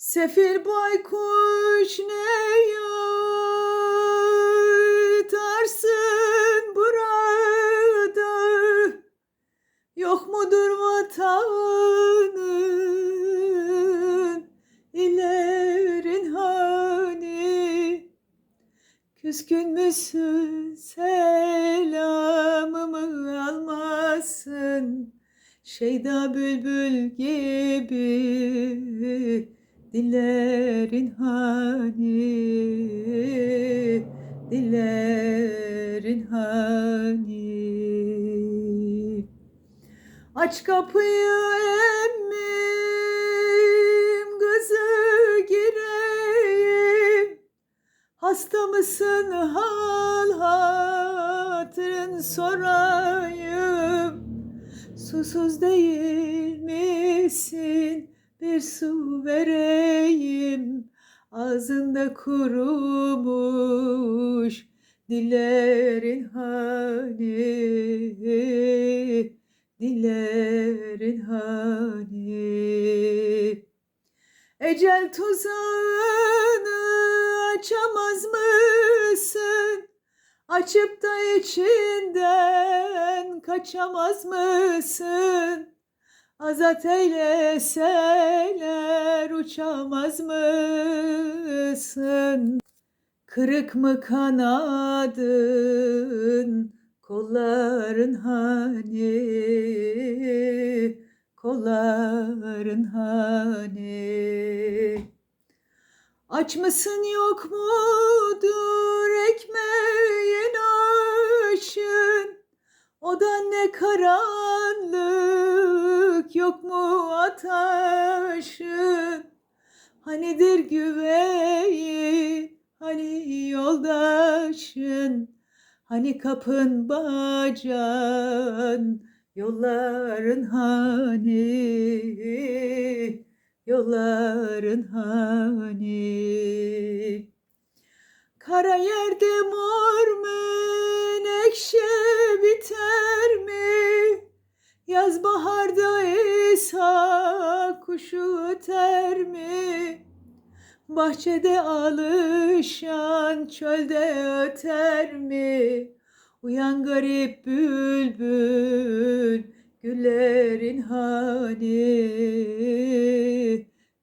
Sefil baykuş ne yatarsın burada? Yok mudur vatanın ilerin hani? Küskün müsün selamımı almazsın Şeyda bülbül gibi dillerin hani Dillerin hani. Aç kapıyı emmim kızı gireyim. Hasta mısın hal hatırın sorayım. Susuz değil misin bir su vereyim Ağzında kurumuş dillerin hani Dillerin hani Ecel tuzağını açamaz mısın? Açıp da içinden kaçamaz mısın? Azat eyleseler uçamaz mısın? Kırık mı kanadın, kolların hani, kolların hani? Aç mısın yok mudur ekmeğin aşın? O da ne karanlık yok mu ataşın? Hanidir güveyin, hani yoldaşın? Hani kapın bacan, yolların hani? Yolların hani? Kara yerde mor menekşe biter mi? Yaz baharda İsa kuşu öter mi? Bahçede alışan çölde öter mi? Uyan garip bülbül güllerin hani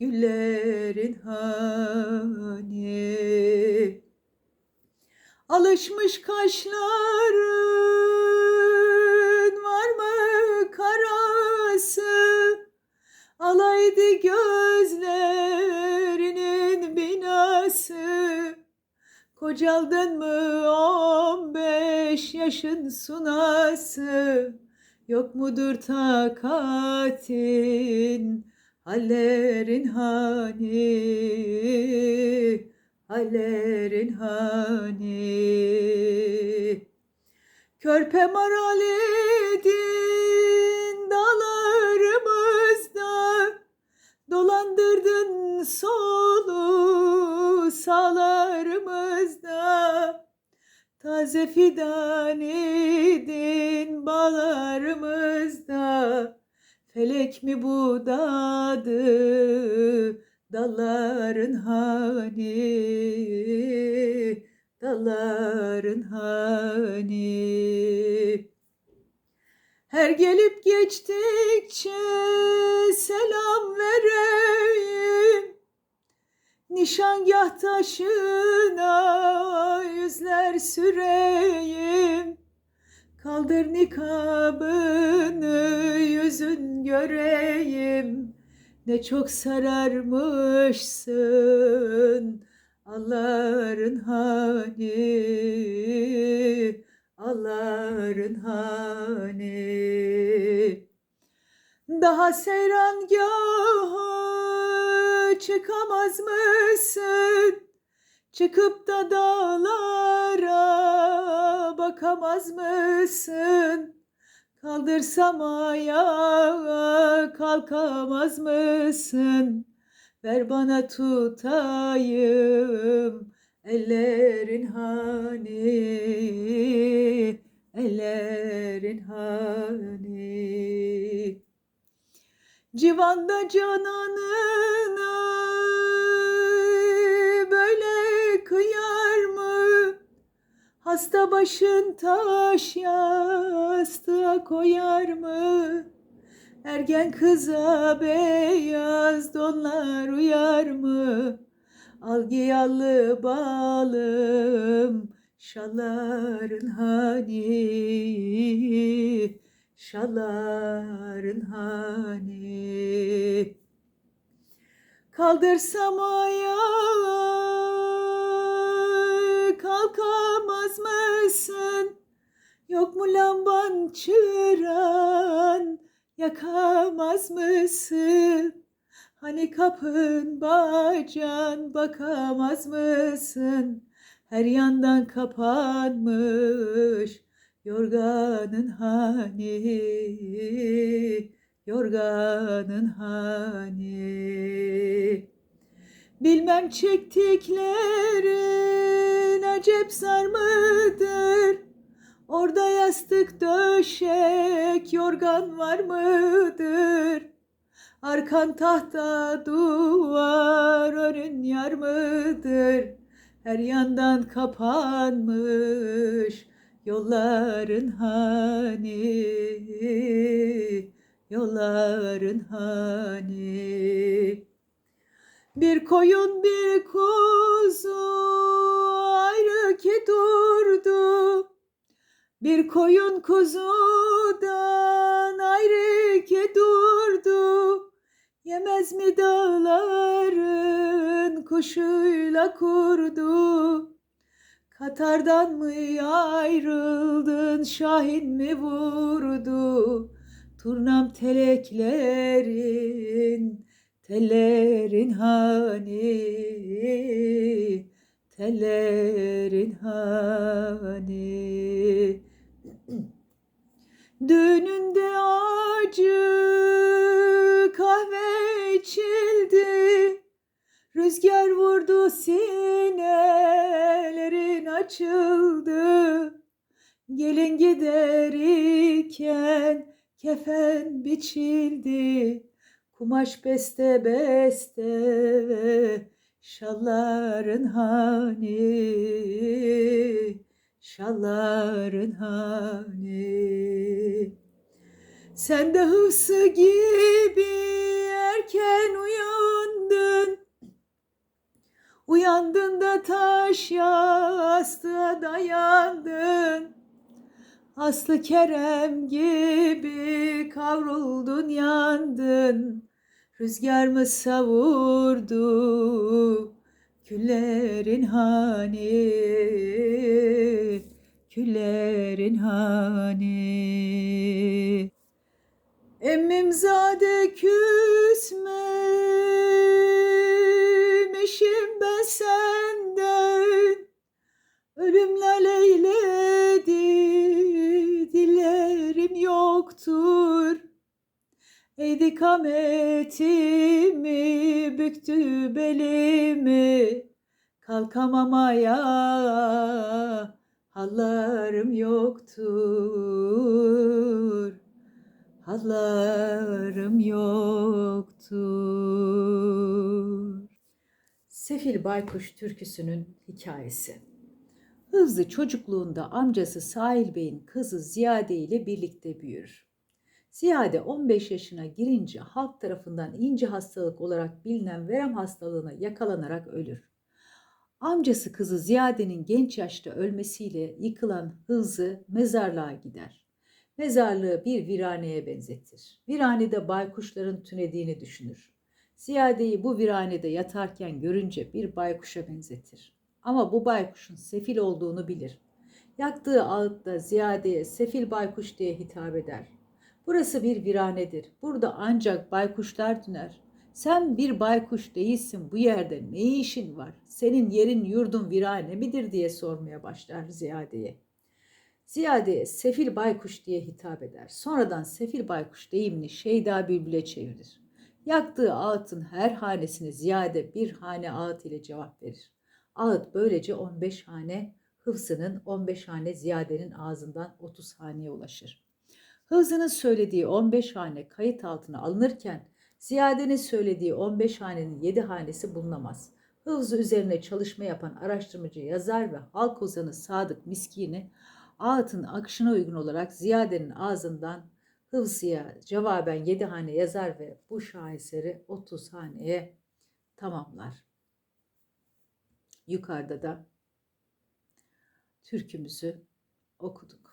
Güllerin hani Alışmış kaşların var mı karası? Alaydı gözlerinin binası. Kocaldın mı on beş yaşın sunası? Yok mudur takatin? Hallerin hani? Hallerin hani. Körpe maral edin dağlarımızda. Dolandırdın solu sağlarımızda. Taze fidan edin bağlarımızda. Felek mi budadı dalların hani dalların hani. Her gelip geçtikçe selam vereyim. Nişangah taşına yüzler süreyim. Kaldır nikabını yüzün göreyim ne çok sararmışsın Allah'ın hani Allah'ın hani Daha seyrangaha çıkamaz mısın? Çıkıp da dağlara bakamaz mısın? Kaldırsam ayağa kalkamaz mısın? Ver bana tutayım ellerin hani, ellerin hani. Civanda cananına böyle kıyam Hasta başın taş yastığa koyar mı? Ergen kıza beyaz donlar uyar mı? Al giyallı balım şalların hani şalların hani Kaldırsam ayağa Yok mu lamban çıran yakamaz mısın? Hani kapın bacan bakamaz mısın? Her yandan kapanmış yorganın hani yorganın hani Bilmem çektiklerin acep zar mıdır? Orada yastık döşek yorgan var mıdır? Arkan tahta duvar önün yar mıdır? Her yandan kapanmış yolların hani yolların hani bir koyun bir kuzu ayrı ki durdu bir koyun kuzudan ayrı ki durdu. Yemez mi dağların kuşuyla kurdu? Katardan mı ayrıldın şahin mi vurdu? Turnam teleklerin tellerin hani? Tellerin hani Düğününde acı kahve içildi. Rüzgar vurdu sinelerin açıldı. Gelin giderken kefen biçildi. Kumaş beste beste şalların hani şalların hani. Sen de hıfsı gibi erken uyandın. Uyandın da taş yastığa dayandın. Aslı Kerem gibi kavruldun yandın. Rüzgar mı savurdu küllerin hani küllerin hani. Emmim zade küsmemişim ben senden. Ölümler eyledi dillerim yoktur. Eğdi kametimi büktü belimi. Kalkamam ayağa hallarım yoktur Hallarım yoktur Sefil Baykuş türküsünün hikayesi Hızlı çocukluğunda amcası Sahil Bey'in kızı Ziyade ile birlikte büyür. Ziyade 15 yaşına girince halk tarafından ince hastalık olarak bilinen verem hastalığına yakalanarak ölür. Amcası kızı Ziyade'nin genç yaşta ölmesiyle yıkılan Hızlı mezarlığa gider. Mezarlığı bir viraneye benzetir. Viranede baykuşların tünediğini düşünür. Ziyade'yi bu viranede yatarken görünce bir baykuşa benzetir. Ama bu baykuşun sefil olduğunu bilir. Yaktığı ağıtta Ziyade'ye sefil baykuş diye hitap eder. Burası bir viranedir. Burada ancak baykuşlar döner. Sen bir baykuş değilsin bu yerde ne işin var? Senin yerin yurdun virane midir diye sormaya başlar Ziyade'ye. Ziyade'ye sefil baykuş diye hitap eder. Sonradan sefil baykuş deyimini Şeyda Bülbül'e çevirir. Yaktığı ağıtın her hanesine Ziyade bir hane ağıt ile cevap verir. Ağıt böylece 15 hane, Hıfzı'nın 15 hane Ziyade'nin ağzından 30 haneye ulaşır. Hıfzı'nın söylediği 15 hane kayıt altına alınırken Ziyade'nin söylediği 15 hanenin 7 hanesi bulunamaz. Hıfzı üzerine çalışma yapan araştırmacı yazar ve halk ozanı Sadık Miskini, ağıtın akışına uygun olarak Ziyade'nin ağzından Hıfzı'ya cevaben 7 hane yazar ve bu şaheseri 30 haneye tamamlar. Yukarıda da türkümüzü okuduk.